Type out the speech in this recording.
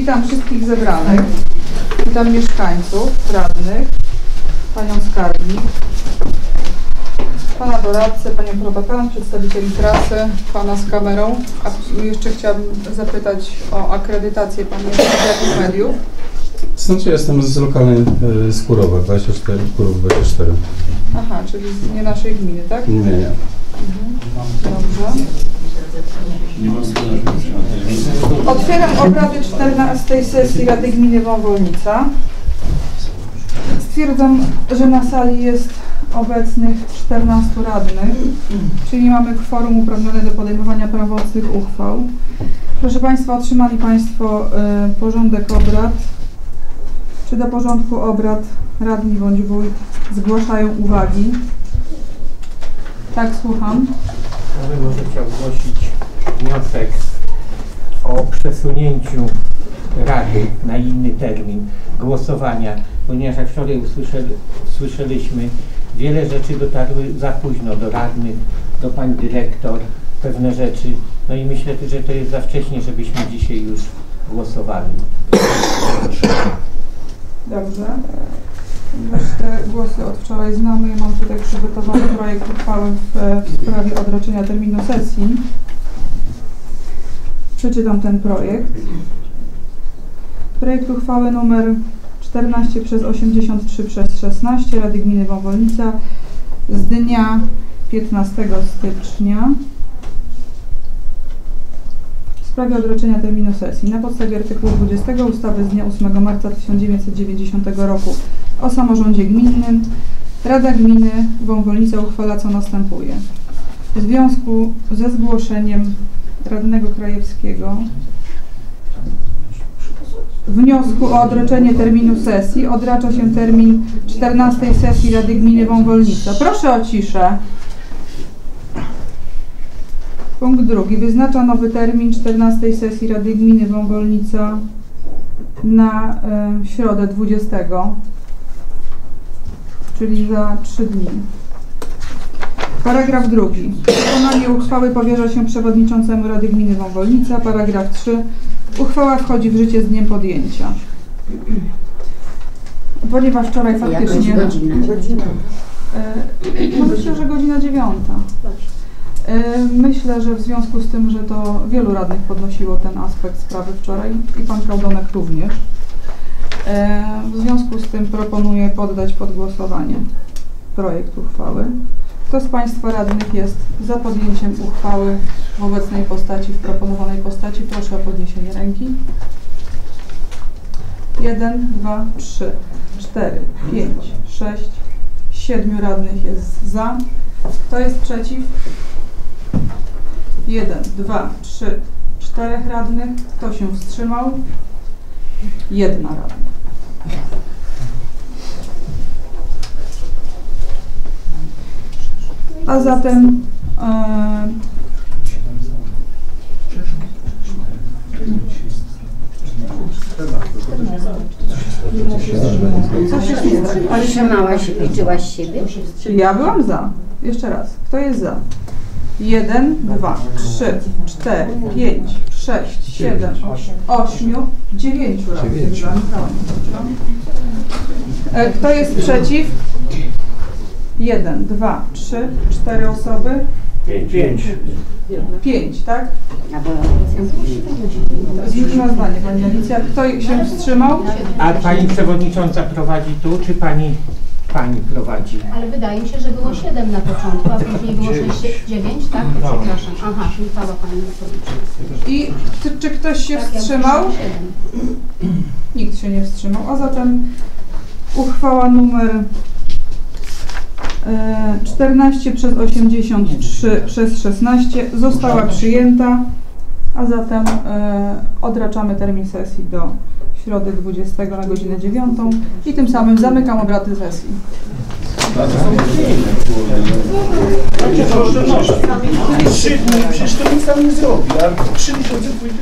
Witam wszystkich zebranych. Witam mieszkańców, radnych, panią skarbnik, pana doradcę, panią probatorę, przedstawicieli prasy, pana z kamerą. A jeszcze chciałabym zapytać o akredytację pani mediów. Znaczy jestem z lokalnej y, z Kurowa, 24, Kurów 24. Aha, czyli z nie naszej gminy, tak? Nie, nie. Dobrze. Otwieram obrady 14 sesji Rady Gminy Wąwolnica. Stwierdzam, że na sali jest obecnych 14 radnych, czyli mamy kworum uprawnione do podejmowania prawomocnych uchwał. Proszę Państwa, otrzymali Państwo y, porządek obrad. Czy do porządku obrad radni bądź wójt zgłaszają uwagi? Tak, słucham. Bym może chciał zgłosić wniosek o przesunięciu Rady na inny termin głosowania, ponieważ jak wczoraj usłyszeli, usłyszeliśmy, wiele rzeczy dotarły za późno do radnych, do pani dyrektor, pewne rzeczy. No i myślę, że to jest za wcześnie, żebyśmy dzisiaj już głosowali. Dobrze. Te głosy od wczoraj znamy, mam tutaj przygotowany projekt uchwały w, w sprawie odroczenia terminu sesji. Przeczytam ten projekt. Projekt uchwały numer 14 przez 83 przez 16 Rady Gminy Wąwolnica z dnia 15 stycznia w sprawie odroczenia terminu sesji na podstawie artykułu 20 ustawy z dnia 8 marca 1990 roku o samorządzie gminnym Rada Gminy Wąwolnica uchwala co następuje. W związku ze zgłoszeniem radnego Krajewskiego wniosku o odroczenie terminu sesji odracza się termin 14 sesji Rady Gminy Wąwolnica. Proszę o ciszę. Punkt drugi. Wyznacza nowy termin 14 sesji Rady Gminy Wąwolnica na e, środę 20, czyli za 3 dni. Paragraf drugi. Wykonanie uchwały powierza się przewodniczącemu Rady Gminy Wąwolnica. Paragraf 3. Uchwała wchodzi w życie z dniem podjęcia. Ponieważ wczoraj faktycznie... Jakaś godzina. E, No myślę, że godzina dziewiąta. E, Myślę, że w związku z tym, że to wielu radnych podnosiło ten aspekt sprawy wczoraj i pan Kaudonek również, e, w związku z tym proponuję poddać pod głosowanie projekt uchwały. Kto z Państwa radnych jest za podjęciem uchwały w obecnej postaci, w proponowanej postaci? Proszę o podniesienie ręki. 1, 2, 3, 4, 5, 6, 7 radnych jest za. Kto jest przeciw? 1, 2, 3, 4 radnych. Kto się wstrzymał? Jedna radna. A zatem e, co się stało? Ale się Trzymałaś i liczyłaś siebie? Ja byłam za. Jeszcze raz. Kto jest za? 1, 2, 3, 4, 5, 6, 7, 8, 9 radnych za. E, Kto jest przeciw? 1, 2, 3, 4 osoby. Pięć. 5, tak? A bo Zmieniła zdanie Pani Alicja. Kto się wstrzymał? A pani przewodnicząca prowadzi tu, czy pani, pani prowadzi? Ale wydaje mi się, że było 7 na początku, a później było 6, 9, tak? No. Przepraszam. Aha, chwała Pani Przewodnicząca. I czy, czy ktoś się Tak, wstrzymał? Nikt się nie wstrzymał, a zatem uchwała numer 14 przez 83 przez 16 została przyjęta, a zatem e, odraczamy termin sesji do środy 20 na godzinę 9 i tym samym zamykam obrady sesji. Trzy dni, przecież to nic tam nie zrobi, a trzy miesiące pójdzie.